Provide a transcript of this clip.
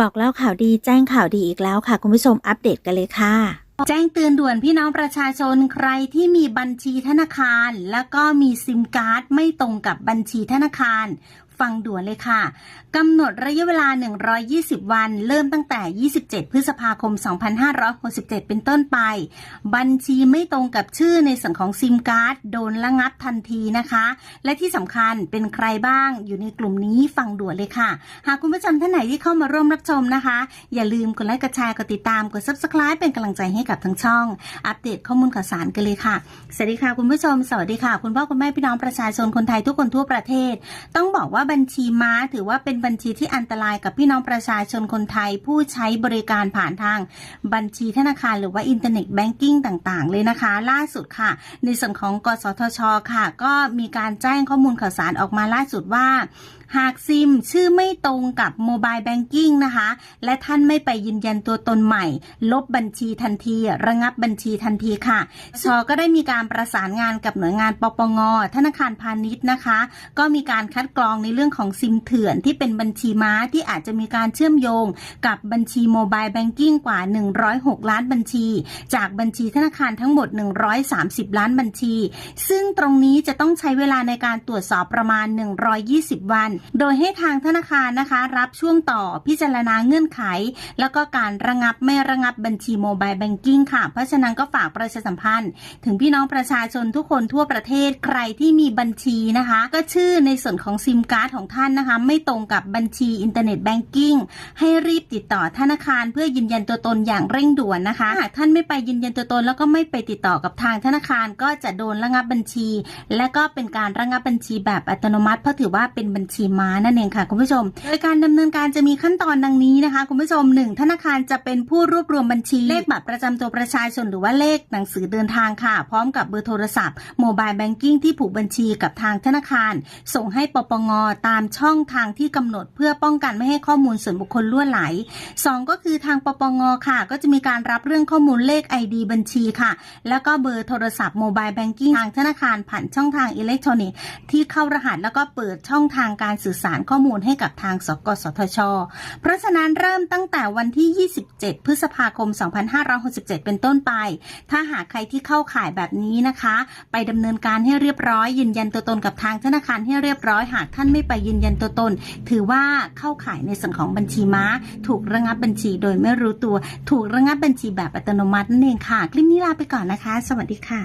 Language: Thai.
บอกเล่าข่าวดีแจ้งข่าวดีอีกแล้วค่ะ คุณผู้ชมอัปเดตกันเลยค่ะ แจ้งเตือนด่วนพี่น้องประชาชนใครที่มีบัญชีธนาคาร แล้วก็มีซิมการ์ดไม่ตรงกับบัญชีธนาคาร ฟังด่วนเลยค่ะกำหนดระยะเวลา 120 วัน เริ่มตั้งแต่ 27 พฤษภาคม 2567 เป็นต้นไป บัญชีไม่ตรงกับชื่อในส่วนของซิมการ์ดโดนระงับทันทีนะคะ และที่สำคัญเป็นใครบ้างอยู่ในกลุ่มนี้ฟังด่วนเลยค่ะ หากคุณผู้ชมท่านไหนที่เข้ามาร่วมรับชมนะคะ อย่าลืมกดไลค์กดแชร์กดติดตามกด subscribe เป็นกำลังใจให้กับทั้งช่อง อัปเดตข้อมูลข่าวสารกันเลยค่ะสวัสดีค่ะคุณผู้ชมสวัสดีค่ะ คุณพ่อคุณแม่พี่น้องประชาชนคนไทยทุกคนทั่วประเทศ ต้องบอกว่าบัญชีม้าถือว่าเป็นบัญชีที่อันตรายกับพี่น้องประชาชนคนไทย ผู้ใช้บริการผ่านทางบัญชีธนาคารหรือว่าอินเทอร์เน็ตแบงกิ้งต่างๆ เลยนะคะ ล่าสุดค่ะ ในส่วนของกสทช ค่ะ ก็มีการแจ้งข้อมูลข่าวสารออกมาล่าสุดว่า หากซิมชื่อไม่ตรงกับโมบายแบงกิ้งนะคะ และท่านไม่ไปยืนยันตัวตนใหม่ ลบบัญชีทันที ระงับบัญชีทันทีค่ะ ชอก็ได้มีการประสานงานกับหน่วยงานปปง ธนาคารพาณิชย์นะคะ ก็มีการคัดกรองในเรื่องของซิมเถื่อนที่เป็นบัญชีม้าที่อาจจะมีการเชื่อมโยงกับบัญชีโมบายแบงกิ้งกว่า 106 ล้านบัญชี จากบัญชีธนาคารทั้งหมด 130 ล้านบัญชี ซึ่งตรงนี้จะต้องใช้เวลาในการตรวจสอบประมาณ 120 วันโดยให้ทางธนาคารนะคะ รับช่วงต่อพิจารณาเงื่อนไข แล้วก็การระงับไม่ระงับบัญชีโมบายแบงกิ้งค่ะ เพราะฉะนั้นก็ฝากประชาสัมพันธ์ ถึงพี่น้องประชาชนทุกคนทั่วประเทศใครที่มีบัญชีนะคะ ก็ชื่อในส่วนของซิมการ์ดของท่านนะคะ ไม่ตรงกับบัญชีอินเทอร์เน็ตแบงกิ้งให้รีบติดต่อธนาคารเพื่อยืนยันตัวตนอย่างเร่งด่วนนะคะหากท่านไม่ไปยืนยันตัวตน แล้วก็ไม่ไปติดต่อกับทางธนาคารก็จะโดนระงับบัญชี และก็เป็นการระงับบัญชีแบบอัตโนมัติเพราะถือว่าเป็นบัญชีม้านั่นเองค่ะคุณผู้ชม โดยการดำเนินการจะมีขั้นตอนดังนี้นะคะ คุณผู้ชมหนึ่งธนาคารจะเป็นผู้รวบรวมบัญชี เลขบัตรประจำตัวประชาชนหรือว่าเลขหนังสือเดินทางค่ะ พร้อมกับเบอร์โทรศัพท์โมบายแบงกิ้งที่ผูกบัญชีกับทางธนาคาร ส่งให้ปปงตามช่องทางที่กำหนด เพื่อป้องกันไม่ให้ข้อมูลส่วนบุคคลล่วไหลสองก็คือทางปปงค่ะ ก็จะมีการรับเรื่องข้อมูลเลข ID บัญชีค่ะ แล้วก็เบอร์โทรศัพท์โมบายแบงกิ้งทางธนาคารผ่านช่องทางอิเล็กทรอนิกส์ที่เข้ารหัสแล้วก็เปิดช่องทางการสื่อสารข้อมูลให้กับทางสกสทช เพราะฉะนั้นเริ่มตั้งแต่วันที่ 27 พฤษภาคม 2567 เป็นต้นไป ถ้าหากใครที่เข้าข่ายแบบนี้นะคะ ไปดำเนินการให้เรียบร้อยยืนยันตัวตนกับทางธนาคารให้เรียบร้อยหากท่านไม่ไปยืนยันตัวตน ถือว่าเข้าข่ายในส่วนของบัญชีม้า ถูกระงับบัญชีโดยไม่รู้ตัว ถูกระงับบัญชีแบบอัตโนมัตินั่นเองค่ะ คลิปนี้ลาไปก่อนนะคะ สวัสดีค่ะ